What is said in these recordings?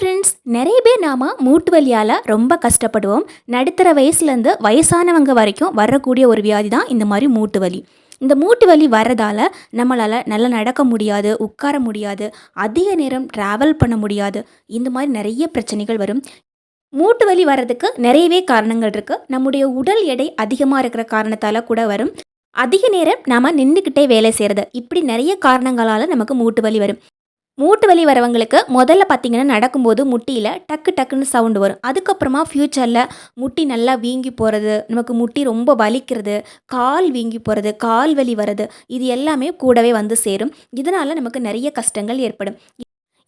Friends நிறைய பேர் நாம் மூட்டு வலியால் ரொம்ப கஷ்டப்படுவோம். நடுத்தர வயசுலேருந்து வயசானவங்க வரைக்கும் வரக்கூடிய ஒரு வியாதி தான் இந்த மாதிரி மூட்டு வலி. இந்த மூட்டு வலி வர்றதால நம்மளால் நல்லா நடக்க முடியாது உட்கார முடியாது அதிக நேரம் ட்ராவல் பண்ண முடியாது. இந்த மாதிரி நிறைய பிரச்சனைகள் வரும். மூட்டு வலி வர்றதுக்கு நிறையவே காரணங்கள் இருக்குது நம்முடைய உடல் எடை அதிகமாக இருக்கிற காரணத்தால் கூட வரும். அதிக நேரம் நாம் நின்றுக்கிட்டே வேலை செய்கிறது இப்படி நிறைய காரணங்களால் நமக்கு மூட்டு வலி வரும். மூட்டு வலி வரவங்களுக்கு முதல்ல பார்த்தீங்கன்னா நடக்கும்போது முட்டியில் டக்கு டக்குன்னு சவுண்டு வரும். அதுக்கப்புறமா ஃப்யூச்சரில் முட்டி நல்லா வீங்கி போகிறது நமக்கு முட்டி ரொம்ப வலிக்கிறது கால் வீங்கி போகிறது கால் வலி வர்றது இது எல்லாமே கூடவே வந்து சேரும். இதனால் நமக்கு நிறைய கஷ்டங்கள் ஏற்படும்.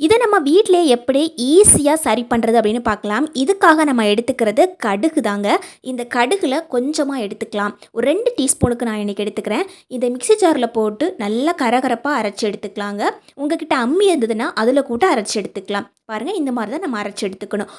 இதை நம்ம வீட்டிலே எப்படி ஈஸியாக சரி பண்ணுறது அப்படின்னு பார்க்கலாம். இதுக்காக நம்ம எடுத்துக்கிறது கடுகு தாங்க. இந்த கடுகில் கொஞ்சமாக எடுத்துக்கலாம். ஒரு ரெண்டு டீஸ்பூனுக்கு நான் இன்றைக்கி எடுத்துக்கிறேன். இதை மிக்சி ஜாரில் போட்டு நல்லா கரகரப்பாக அரைச்சி எடுத்துக்கலாங்க. உங்ககிட்ட அம்மி இருந்ததுன்னா அதில் கூட அரைச்சி எடுத்துக்கலாம். பாருங்கள் இந்த மாதிரி தான் நம்ம அரைச்சி எடுத்துக்கணும்.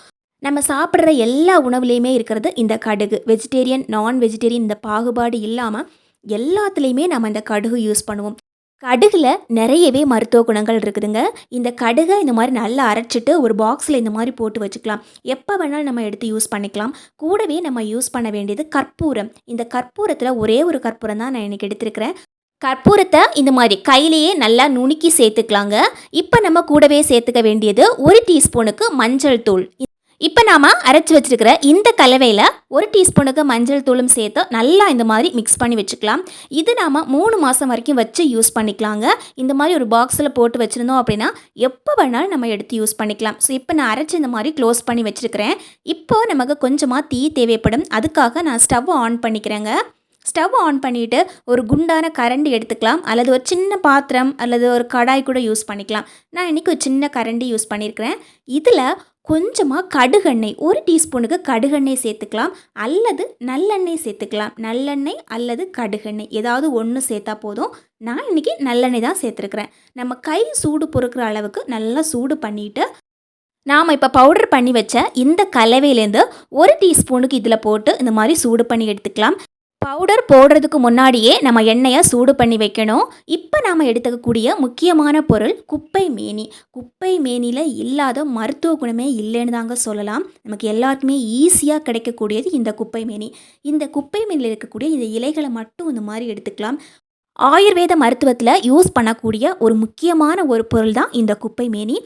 நம்ம சாப்பிட்ற எல்லா உணவுலேயுமே இருக்கிறது இந்த கடுகு. வெஜிடேரியன் நான் வெஜிடேரியன் இந்த பாகுபாடு இல்லாமல் எல்லாத்துலேயுமே நம்ம இந்த கடுகு யூஸ் பண்ணுவோம். கடுகில் நிறையவே மருத்துவ குணங்கள் இருக்குதுங்க. இந்த கடுகை இந்த மாதிரி நல்லா அரைச்சிட்டு ஒரு பாக்ஸில் இந்த மாதிரி போட்டு வச்சுக்கலாம். எப்போ வேணாலும் நம்ம எடுத்து யூஸ் பண்ணிக்கலாம். கூடவே நம்ம யூஸ் பண்ண வேண்டியது கற்பூரம். இந்த கற்பூரத்தில் ஒரே ஒரு கற்பூரம் தான் நான் இன்றைக்கி எடுத்திருக்கிறேன். கற்பூரத்தை இந்த மாதிரி கையிலேயே நல்லா நுணுக்கி சேர்த்துக்கலாங்க. இப்போ நம்ம கூடவே சேர்த்துக்க வேண்டியது ஒரு டீஸ்பூனுக்கு மஞ்சள் தூள். இப்போ நாம் அரைச்சி வச்சுருக்கிற இந்த கலவையில் ஒரு டீஸ்பூனுக்கு மஞ்சள் தூளும் சேர்த்து நல்லா இந்த மாதிரி மிக்ஸ் பண்ணி வச்சுக்கலாம். இது நாம் மூணு மாதம் வரைக்கும் வச்சு யூஸ் பண்ணிக்கலாங்க. இந்த மாதிரி ஒரு பாக்ஸில் போட்டு வச்சுருந்தோம் அப்படின்னா எப்போ வேணாலும் நம்ம எடுத்து யூஸ் பண்ணிக்கலாம். ஸோ இப்போ நான் அரைச்சி இந்த மாதிரி க்ளோஸ் பண்ணி வச்சுருக்கிறேன். இப்போது நமக்கு கொஞ்சமாக தீ தேவைப்படும். அதுக்காக நான் ஸ்டவ் ஆன் பண்ணிக்கிறேங்க. ஸ்டவ் ஆன் பண்ணிவிட்டு ஒரு குண்டான கரண்டி எடுத்துக்கலாம். அல்லது ஒரு சின்ன பாத்திரம் அல்லது ஒரு கடாய் கூட யூஸ் பண்ணிக்கலாம். நான் இன்றைக்கி ஒரு சின்ன கரண்டி யூஸ் பண்ணியிருக்கிறேன் இதில் கொஞ்சமாக கடுகெண்ணெய் ஒரு டீஸ்பூனுக்கு கடுகெண்ணெய் சேர்த்துக்கலாம். அல்லது நல்லெண்ணெய் சேர்த்துக்கலாம். நல்லெண்ணெய் அல்லது கடுகெண்ணெய். ஏதாவது ஒன்று சேர்த்தா போதும். நான் இன்றைக்கி நல்லெண்ணெய் தான் சேர்த்துருக்குறேன். நம்ம கை சூடு பொறுக்கிற அளவுக்கு நல்லா சூடு பண்ணிவிட்டு நாம் இப்போ பவுடர் பண்ணி வச்ச இந்த கலவையிலேருந்து ஒரு டீஸ்பூனுக்கு இதில் போட்டு இந்த மாதிரி சூடு பண்ணி எடுத்துக்கலாம். பவுடர் போடுறதுக்கு முன்னாடியே நம்ம எண்ணெயை சூடு பண்ணி வைக்கணும். இப்போ நாம் எடுத்துக்கக்கூடிய முக்கியமான பொருள் குப்பை மேனி. குப்பை மேனியில் இல்லாத மருத்துவ குணமே இல்லைன்னு தாங்க சொல்லலாம். நமக்கு எல்லாருக்குமே ஈஸியாக கிடைக்கக்கூடியது இந்த குப்பை மேனி. இந்த குப்பை மேனியில் இருக்கக்கூடிய இந்த இலைகளை மட்டும் இந்த மாதிரி எடுத்துக்கலாம். ஆயுர்வேத மருத்துவத்தில் யூஸ் பண்ணக்கூடிய ஒரு முக்கியமான ஒரு பொருள் தான் இந்த குப்பை மேனி.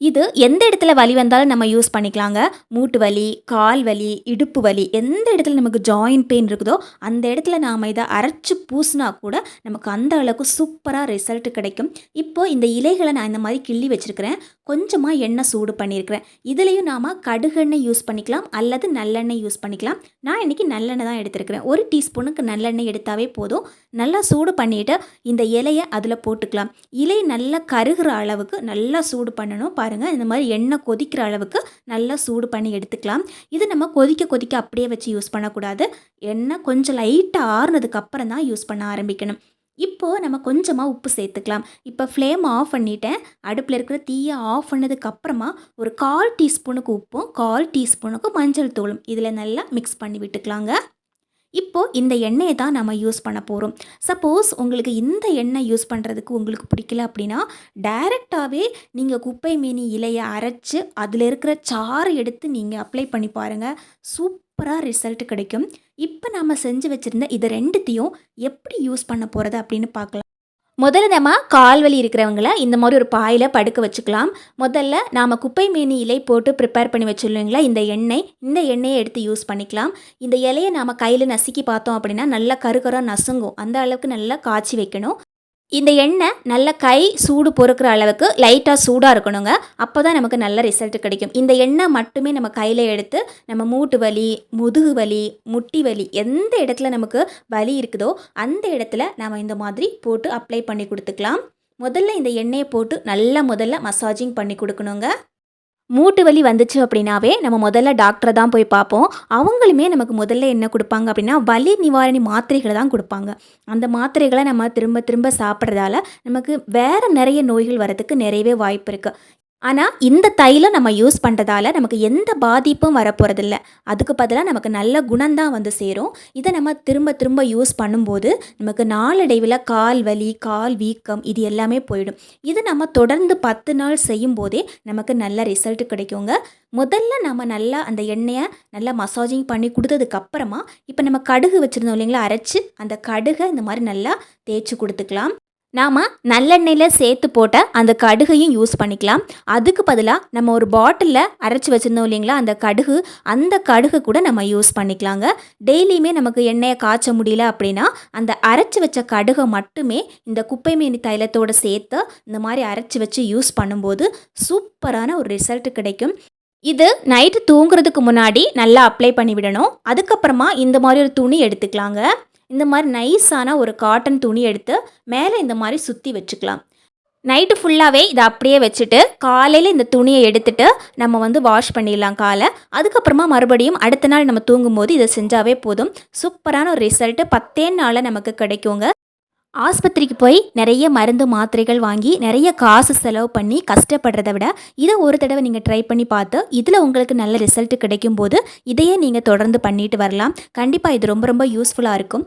இது எந்த இடத்துல வலி வந்தாலும் நம்ம யூஸ் பண்ணிக்கலாங்க. மூட்டு வலி கால் வலி இடுப்பு வலி எந்த இடத்துல நமக்கு ஜாயின்ட் பெயின் இருக்குதோ அந்த இடத்துல நாம் இதை அரைச்சி பூசினா கூட நமக்கு அந்த அளவுக்கு சூப்பராக ரிசல்ட் கிடைக்கும். இப்போது இந்த இலைகளை நான் இந்த மாதிரி கிள்ளி வச்சுருக்கிறேன். கொஞ்சமாக எண்ணெய் சூடு பண்ணியிருக்கிறேன் இதுலேயும் நாம் கடுகெண்ணெய் யூஸ் பண்ணிக்கலாம். அல்லது நல்லெண்ணெய் யூஸ் பண்ணிக்கலாம். நான் இன்றைக்கி நல்லெண்ணெய் தான் எடுத்துருக்கிறேன். ஒரு டீஸ்பூனுக்கு நல்லெண்ணெய் எடுத்தாவே போதும். நல்லா சூடு பண்ணிவிட்டு இந்த இலையை அதில் போட்டுக்கலாம். இலை நல்லா கருகிற அளவுக்கு நல்லா சூடு பண்ணணும். பாருங்கள் இந்த மாதிரி எண்ணெய் கொதிக்கிற அளவுக்கு நல்லா சூடு பண்ணி எடுத்துக்கலாம். இது நம்ம கொதிக்க கொதிக்க அப்படியே வச்சு யூஸ் பண்ணக்கூடாது. எண்ணெய் கொஞ்சம் லைட்டாக ஆறுனதுக்கப்புறம் தான் யூஸ் பண்ண ஆரம்பிக்கணும். இப்போது நம்ம கொஞ்சமாக உப்பு சேர்த்துக்கலாம். இப்போ ஃப்ளேம் ஆஃப் பண்ணிட்டேன். அடுப்பில் இருக்கிற தீயை ஆஃப் பண்ணதுக்கப்புறமா ஒரு கால் டீஸ்பூனுக்கு உப்பும் கால் டீஸ்பூனுக்கு மஞ்சள் தூளும். இதில் நல்லா மிக்ஸ் பண்ணி விட்டுக்கலாங்க. இப்போது இந்த எண்ணெயை தான் நம்ம யூஸ் பண்ண போகிறோம் சப்போஸ் உங்களுக்கு இந்த எண்ணெய் யூஸ் பண்ணுறதுக்கு உங்களுக்கு பிடிக்கல அப்படின்னா டைரெக்டாகவே நீங்கள் குப்பை மீனி இலையை அரைச்சி அதில் இருக்கிற சாறு எடுத்து நீங்கள் அப்ளை பண்ணி பாருங்கள் சூப்பராக ரிசல்ட் கிடைக்கும். இப்போ நம்ம செஞ்சு வச்சுருந்த இதை ரெண்டுத்தையும் எப்படி யூஸ் பண்ண போகிறது அப்படின்னு பார்க்கலாம். முதல்ல நம்ம கால் வலி இருக்கிறவங்கள இந்த மாதிரி ஒரு பாயில் படுக்க வச்சுக்கலாம். முதல்ல நாம் குப்பை மீனி இலை போட்டு ப்ரிப்பேர் பண்ணி வச்சுருவீங்களா இந்த எண்ணெய் இந்த எண்ணெயை எடுத்து யூஸ் பண்ணிக்கலாம். இந்த இலையை நாம் கையில் நசுக்கி பார்த்தோம் அப்படின்னா நல்லா கருகராக நசுங்கும். அந்த அளவுக்கு நல்லா காய்ச்சி வைக்கணும். இந்த எண்ணெய் நல்ல கை சூடு பொறுக்கிற அளவுக்கு லைட்டாக சூடாக இருக்கணுங்க. அப்போ தான் நமக்கு நல்ல ரிசல்ட் கிடைக்கும். இந்த எண்ணெய் மட்டுமே நம்ம கையில் எடுத்து நம்ம மூட்டு வலி முதுகு வலி முட்டி வலி எந்த இடத்துல நமக்கு வலி இருக்குதோ அந்த இடத்துல நம்ம இந்த மாதிரி போட்டு அப்ளை பண்ணி கொடுத்துக்கலாம். முதல்ல இந்த எண்ணெயை போட்டு நல்லா முதல்ல மசாஜிங் பண்ணி கொடுக்கணுங்க. மூட்டு வலி வந்துச்சு அப்படின்னாவே நம்ம முதல்ல டாக்டரை தான் போய் பார்ப்போம். அவங்களுமே நமக்கு முதல்ல என்ன கொடுப்பாங்க அப்படின்னா வலி நிவாரணி மாத்திரைகளை தான் கொடுப்பாங்க. அந்த மாத்திரைகளை நம்ம திரும்ப திரும்ப சாப்பிட்றதால நமக்கு வேறு நிறைய நோய்கள் வரதுக்கு நிறையவே வாய்ப்பு இருக்குது ஆனால் இந்த தைலம் நம்ம யூஸ் பண்ணுறதால நமக்கு எந்த பாதிப்பும் வரப்போகிறதில்ல அதுக்கு பதிலாக நமக்கு நல்ல குணம்தான் வந்து சேரும். இதை நம்ம திரும்ப திரும்ப யூஸ் பண்ணும்போது நமக்கு நாளடைவில் கால் வலி கால் வீக்கம் இது எல்லாமே போயிடும். இது நம்ம தொடர்ந்து பத்து நாள் செய்யும் போதே நமக்கு நல்ல ரிசல்ட் கிடைக்குங்க. முதல்ல நம்ம நல்லா அந்த எண்ணெயை நல்லா மசாஜிங் பண்ணி கொடுத்ததுக்கப்புறமா இப்போ நம்ம கடுகு வச்சுருந்தோம் இல்லைங்களா அரைச்சி அந்த கடுகை இந்த மாதிரி நல்லா தேய்ச்சி கொடுத்துக்கலாம். நாம் நல்லெண்ணெயில் சேர்த்து போட்ட அந்த கடுகையும் யூஸ் பண்ணிக்கலாம். அதுக்கு பதிலாக நம்ம ஒரு பாட்டிலில் அரைச்சி வச்சுருந்தோம் இல்லைங்களா அந்த கடுகு அந்த கடுகு கூட நம்ம யூஸ் பண்ணிக்கலாங்க. டெய்லியுமே நமக்கு எண்ணெயை காய்ச்ச முடியல அப்படின்னா அந்த அரைச்சி வச்ச கடுகை மட்டுமே இந்த குப்பை மேனி தைலத்தோடு சேர்த்து இந்த மாதிரி அரைச்சி வச்சு யூஸ் பண்ணும்போது சூப்பரான ஒரு ரிசல்ட் கிடைக்கும். இது நைட்டு தூங்குறதுக்கு முன்னாடி நல்லா அப்ளை பண்ணி விடணும் அதுக்கப்புறமா இந்த மாதிரி ஒரு துணி எடுத்துக்கலாங்க. இந்த மாதிரி நைஸான ஒரு காட்டன் துணி எடுத்து மேலே இந்த மாதிரி சுற்றி வச்சுக்கலாம். நைட்டு ஃபுல்லாகவே இதை அப்படியே வச்சுட்டு காலையில் இந்த துணியை எடுத்துட்டு நம்ம வந்து வாஷ் பண்ணிடலாம் காலை. அதுக்கப்புறமா மறுபடியும் அடுத்த நாள் நம்ம தூங்கும்போது இதை செஞ்சாவே போதும். சூப்பரான ஒரு ரிசல்ட்டு பத்தே நாளில் நமக்கு கிடைக்குங்க. ஆஸ்பத்திரிக்கு போய் நிறைய மருந்து மாத்திரைகள் வாங்கி நிறைய காசு செலவு பண்ணி கஷ்டப்படுறத விட இதை ஒரு தடவை நீங்கள் ட்ரை பண்ணி பார்த்து இதில் உங்களுக்கு நல்ல ரிசல்ட் கிடைக்கும் போது இதையே நீங்கள் தொடர்ந்து பண்ணிட்டு வரலாம். கண்டிப்பாக இது ரொம்ப ரொம்ப யூஸ்ஃபுல்லாக இருக்கும்.